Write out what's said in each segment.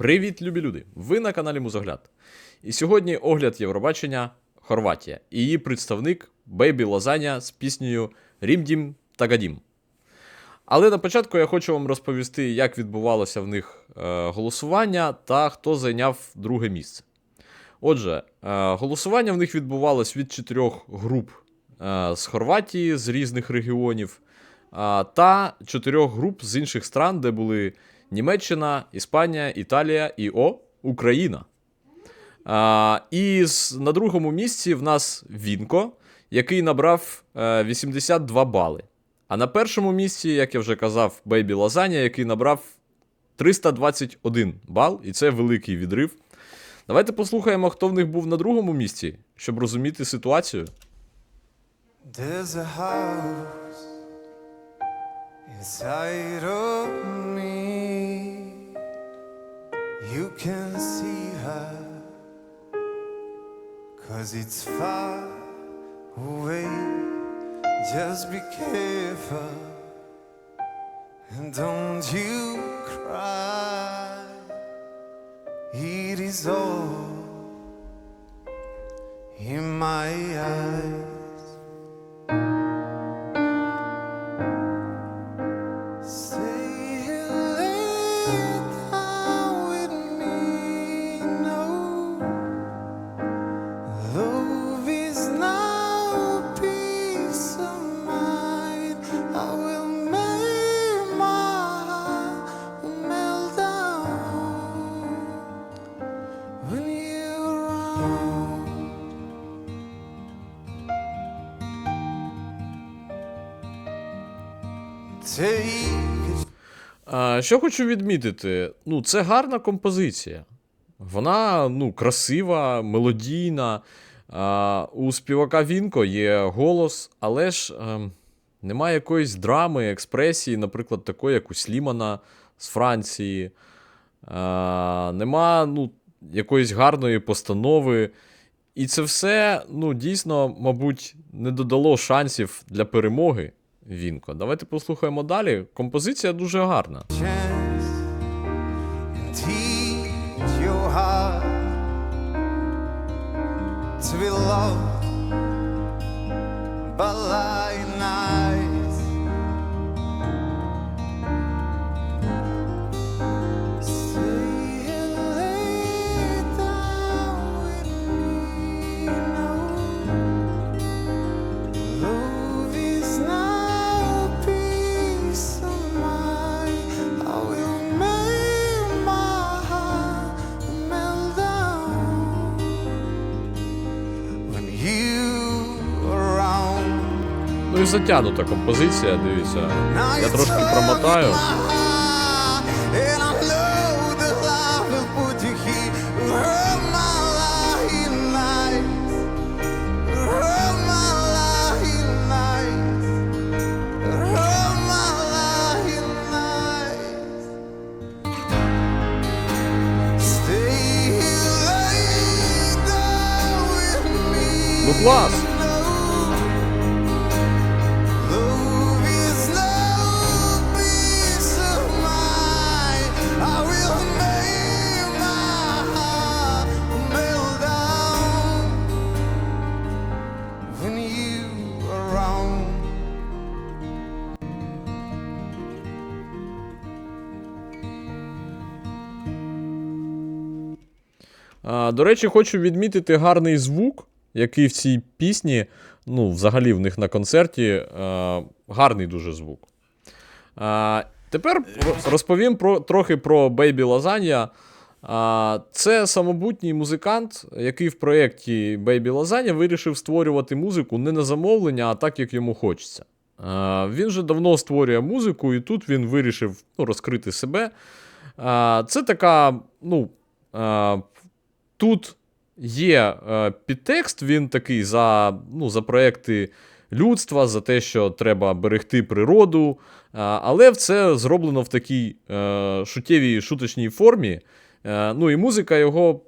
Привіт, любі люди! Ви на каналі Музогляд. І сьогодні огляд Євробачення Хорватія і її представник Бейбі Лазаня з піснею Рімдім Тагадім. Але на початку я хочу вам розповісти, як відбувалося в них е, голосування та хто зайняв друге місце. Отже, е, голосування в них відбувалось від чотирьох груп е, з Хорватії з різних регіонів, та чотирьох груп з інших стран, де були Німеччина, Іспанія, Італія і О, Україна. А, і на другому місці в нас Вінко, який набрав е, 82 бали. А на першому місці, як я вже казав, Бейбі Лазаня, який набрав 321 бал, і це великий відрив. Давайте послухаємо, хто в них був на другому місці, щоб розуміти ситуацію. There's a house inside of You can see her, cause it's far away. Just be careful, and don't you cry. It is all in my eyes. А, що хочу відмітити, ну, це гарна композиція. Вона ну, красива, мелодійна. А, у співака Вінко є голос, але ж ем, немає якоїсь драми, експресії, наприклад, такої, як у Слімана з Франції. А, нема ну, якоїсь гарної постанови. І це все, ну, дійсно, мабуть, не додало шансів для перемоги Вінко. Давайте послухаємо далі. Композиція дуже гарна. and і затягнута композиція, дивіться. Я трошки промотаю. And I А, до речі, хочу відмітити гарний звук, який в цій пісні, ну, взагалі в них на концерті, а, гарний дуже звук. А, тепер розповім про, трохи про Бейбі Лазанья. Це самобутній музикант, який в проєкті Бейбі Лазанья вирішив створювати музику не на замовлення, а так, як йому хочеться. Він вже давно створює музику, і тут він вирішив ну, розкрити себе. Це така, ну. Тут є е, підтекст, він такий за, ну, за проекти людства, за те, що треба берегти природу. е, але це зроблено в такій е, шутєвій шуточній формі. Е, ну і музика його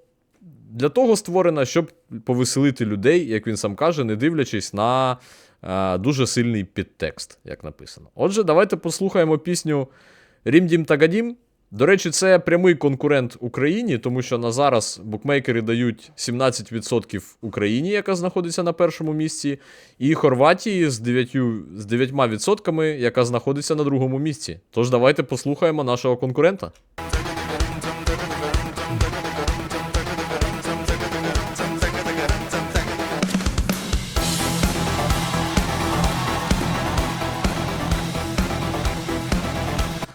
для того створена, щоб повеселити людей, як він сам каже, не дивлячись на е, дуже сильний підтекст, як написано. Отже, давайте послухаємо пісню Рімдім Тагадім До речі, це прямий конкурент Україні, тому що на зараз букмекери дають 17% Україні, яка знаходиться на першому місці, і Хорватії з 9%, з 9%, яка знаходиться на другому місці. Тож давайте послухаємо нашого конкурента.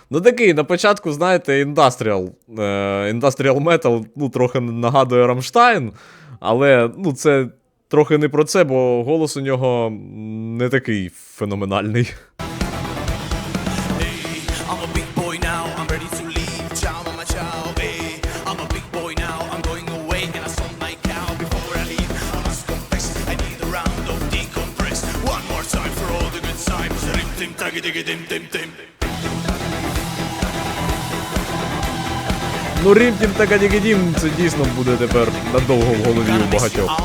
Ну такий, на початку, знаєте, індастріал. Е, індастріал метал, ну, трохи нагадує Рамштайн, але ну, це трохи не про це, бо голос у нього не такий феноменальний. Hey, I'm a big Ну, Рімтім та Гадігедім, це дійсно буде тепер надовго в голові у багатьох.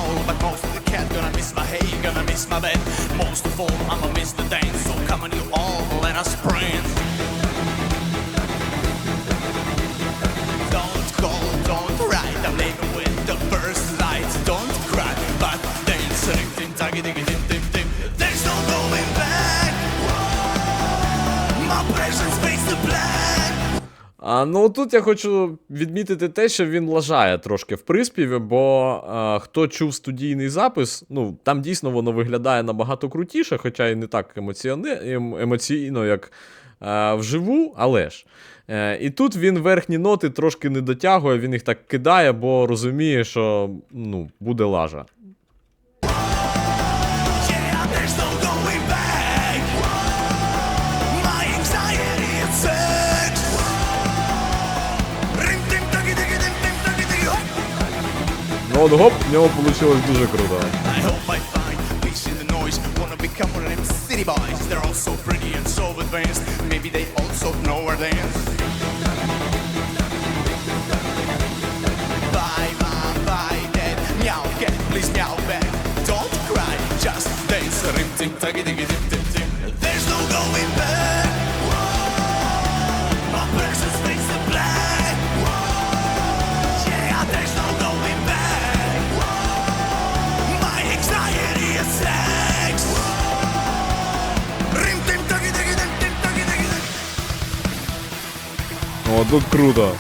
А, ну тут я хочу відмітити те, що він лажає трошки в приспіві, бо а, хто чув студійний запис, ну там дійсно воно виглядає набагато крутіше, хоча і не так емоціоне, ем, емоційно, як а, вживу, але ж. Е, і тут він верхні ноти трошки не дотягує, він їх так кидає, бо розуміє, що ну, буде лажа. Ну от гоп, в нього вийшло дуже круто. There's no going back Тут круто.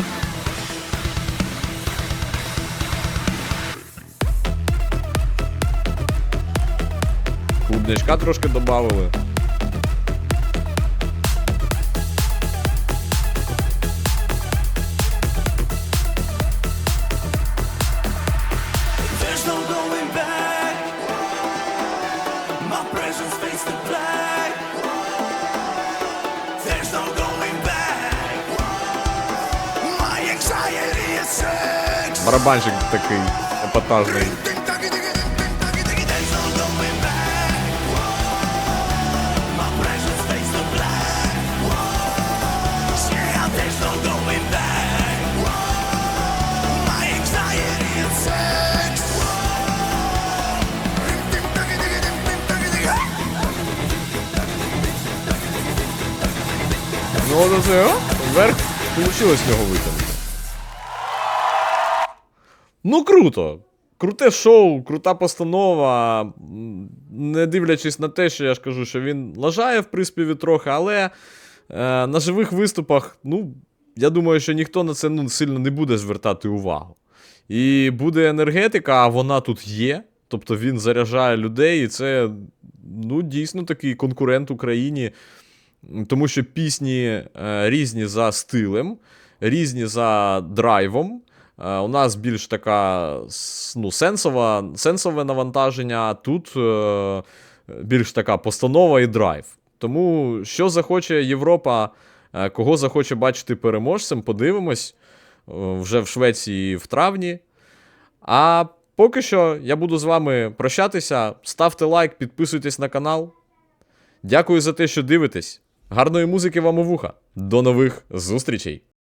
Клубничка трошки додавали. Anxiety is sex. Ну, оце, о, вверх вийшло з нього витягнути. Ну, круто. Круте шоу, крута постанова. Не дивлячись на те, що я ж кажу, що він лажає в приспіві трохи, але е, на живих виступах, ну, я думаю, що ніхто на це ну, сильно не буде звертати увагу. І буде енергетика, а вона тут є. Тобто він заряджає людей, і це ну, дійсно такий конкурент Україні. Тому що пісні е, різні за стилем, різні за драйвом. Е, у нас більш така ну, сенсова, сенсове навантаження, тут е, більш така постанова і драйв. Тому що захоче Європа, е, кого захоче бачити переможцем, подивимось е, вже в Швеції в травні. А поки що я буду з вами прощатися. Ставте лайк, підписуйтесь на канал. Дякую за те, що дивитесь. Гарної музики вам у вуха. До нових зустрічей!